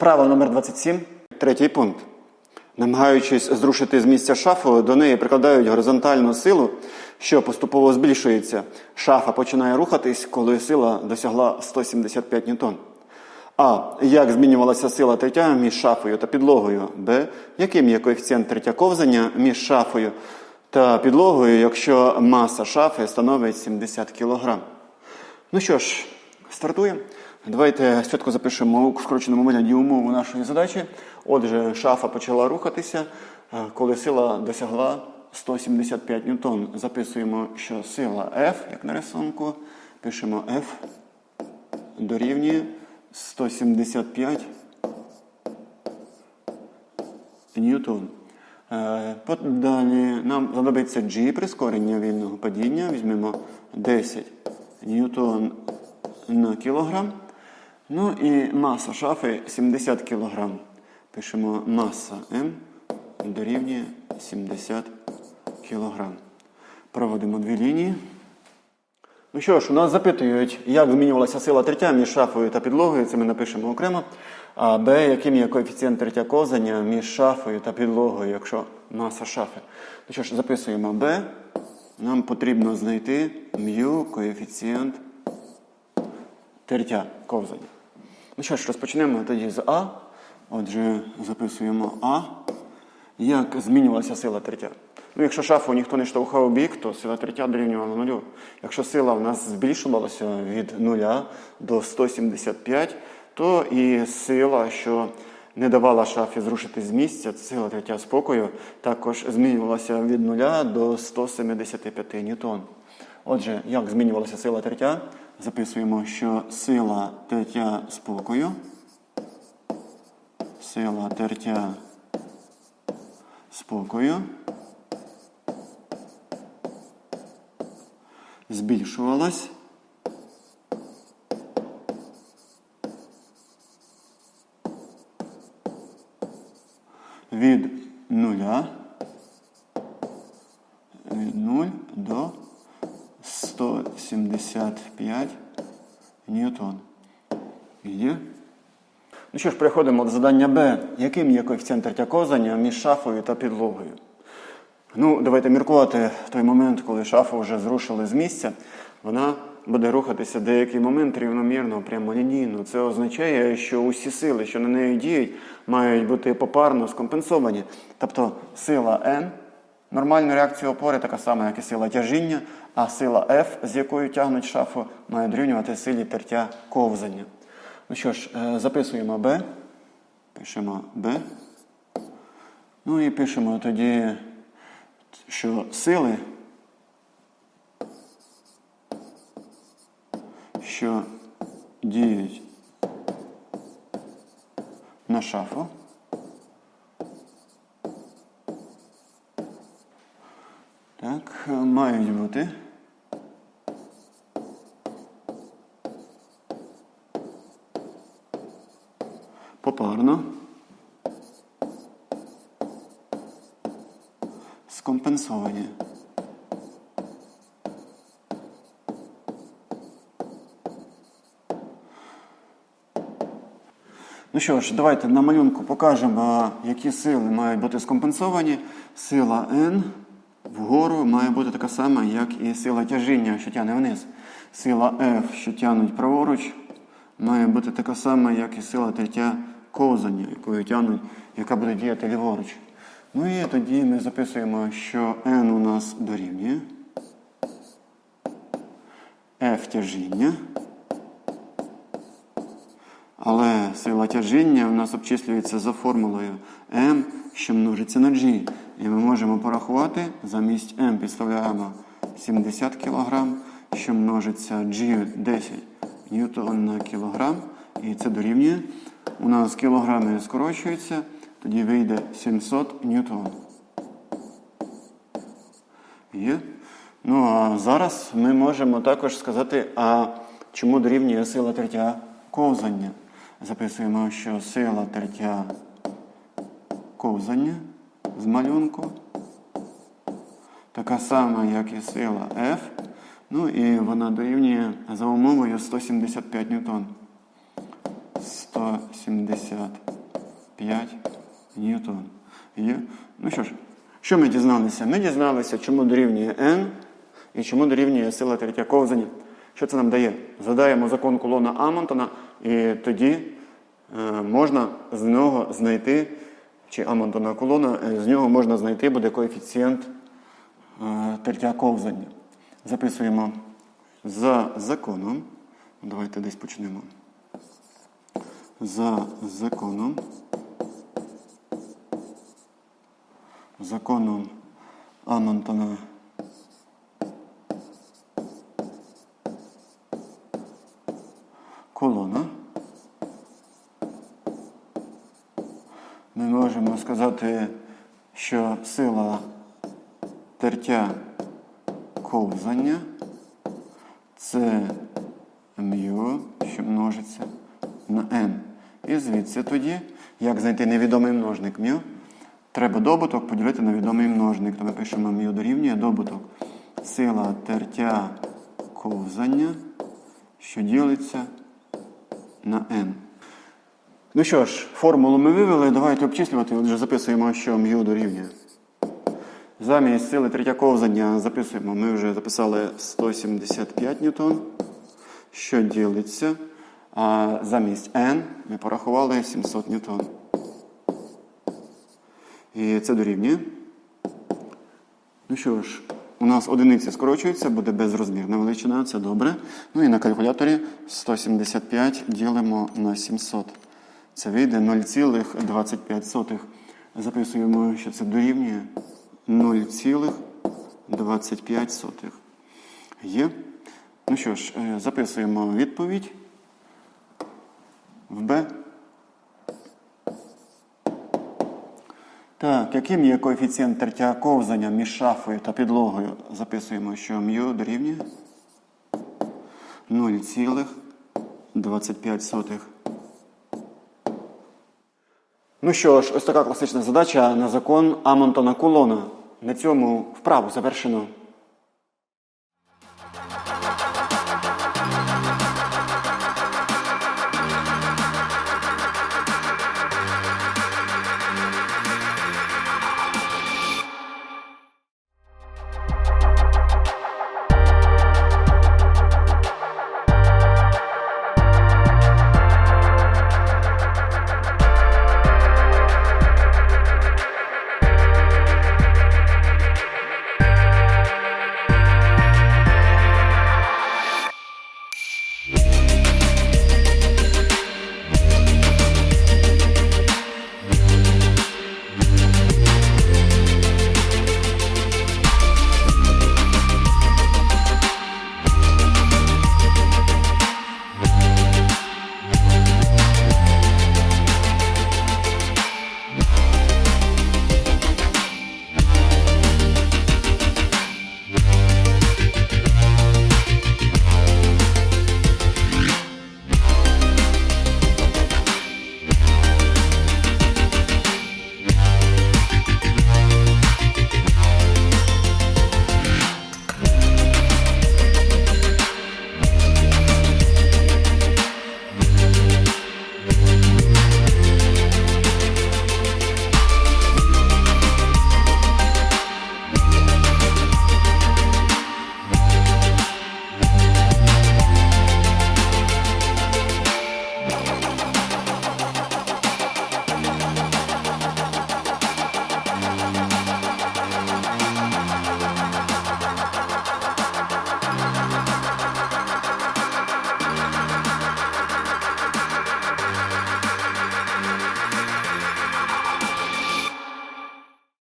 Вправа номер 27. Третій пункт. Намагаючись зрушити з місця шафу, до неї прикладають горизонтальну силу, що поступово збільшується. Шафа починає рухатись, коли сила досягла 175 ньютон. А. Як змінювалася сила тертя між шафою та підлогою? Б. Яким є коефіцієнт тертя ковзання між шафою та підлогою, якщо маса шафи становить 70 кг? Ну що ж, стартуємо. Давайте спочатку запишемо у скороченому вигляді умову нашої задачі. Отже, шафа почала рухатися, е, коли сила досягла 175 ньютон. Записуємо, що сила F, як на рисунку, пишемо F дорівнює 175 ньютон. Е, Далі нам знадобиться G прискорення вільного падіння. Візьмемо 10 ньютон на кілограм. Ну і маса шафи 70 кілограм. Пишемо маса М дорівнює 70 кілограм. Проводимо дві лінії. Ну що ж, у нас запитують, як змінювалася сила тертя між шафою та підлогою. Це ми напишемо окремо. А Б, яким є коефіцієнт тертя ковзання між шафою та підлогою, якщо маса шафи. Ну що ж, записуємо Б. Нам потрібно знайти м'ю коефіцієнт тертя ковзання. Ну що ж, розпочнемо тоді з А. Отже, записуємо А. Як змінювалася сила тертя? Ну, якщо шафу ніхто не штовхав у бік, то сила тертя дорівнювала нулю. Якщо сила в нас збільшувалася від 0 до 175, то і сила, що не давала шафі зрушити з місця, сила тертя спокою, також змінювалася від 0 до 175 ньютон. Отже, як змінювалася сила тертя? Записуємо, що сила тертя спокою, сила тертя спокою. Збільшувалась. Від нуля. Від 0 до 175 ньютон. Є? Ну що ж, переходимо до завдання Б. Яким є коефіцієнт тертя між шафою та підлогою? Ну, давайте міркувати в той момент, коли шафу вже зрушили з місця, вона буде рухатися деякий момент рівномірно, прямолінійно. Це означає, що усі сили, що на неї діють, мають бути попарно скомпенсовані. Тобто сила N, нормальна реакція опори, така сама, як і сила тяжіння, а сила F, з якою тягнуть шафу, має дорівнювати силі тертя ковзання. Ну що ж, е, записуємо B, пишемо B. Ну і пишемо тоді що сили, що діють на шафу, так, мають бути попарно. скомпенсовані. Ну що ж, давайте на малюнку покажемо, які сили мають бути скомпенсовані. Сила N вгору має бути така сама, як і сила тяжіння, що тягне вниз. Сила F, що тягнуть праворуч, має бути така сама, як і сила третя ковзання, якою тягнуть, яка буде діяти ліворуч. Ну і тоді ми записуємо, що n у нас дорівнює F тяжіння. Але сила тяжіння у нас обчислюється за формулою m, що множиться на g. І ми можемо порахувати, замість m підставляємо 70 кг, що множиться g 10 ньютон на кілограм. І це дорівнює. У нас кілограми скорочуються. Тоді вийде 700 ньютон. Є? Ну а зараз ми можемо також сказати, а чому дорівнює сила тертя ковзання. Записуємо, що сила тертя ковзання з малюнку. Така сама, як і сила F. Ну і вона дорівнює за умовою 175 ньютон. 175 ньютон. Є. Ну що ж, що ми дізналися? Ми дізналися, чому дорівнює n і чому дорівнює сила третя ковзання. Що це нам дає? Згадаємо закон колона Амонтона, і тоді е, можна з нього знайти, чи Амонтона колона, е, з нього можна знайти буде коефіцієнт е, тертя ковзання. Записуємо за законом. Давайте десь почнемо. За законом. Законом Амонтона. Колона. Ми можемо сказати, що сила тертя ковзання це м'ю, що множиться на n. І звідси тоді, як знайти невідомий множник м'ю, треба добуток поділити на відомий множник. То ми пишемо м'ю дорівнює добуток. Сила тертя ковзання, що ділиться на n. Ну що ж, формулу ми вивели, давайте обчислювати. Отже, записуємо, що м'ю дорівнює. Замість сили третя ковзання записуємо, ми вже записали 175 ньютон, що ділиться. А замість n ми порахували 700 ньютон. І це дорівнює. Ну що ж, у нас одиниця скорочується, буде безрозмірна величина, це добре. Ну і на калькуляторі 175 ділимо на 700. Це вийде 0,25. Записуємо, що це дорівнює 0,25. Є. Ну що ж, е, записуємо відповідь в Б. Так, яким є коефіцієнт тертя ковзання між шафою та підлогою? Записуємо, що м'ю дорівнює 0,25. Ну що ж, ось така класична задача на закон Амонтона Кулона. На цьому вправу завершено.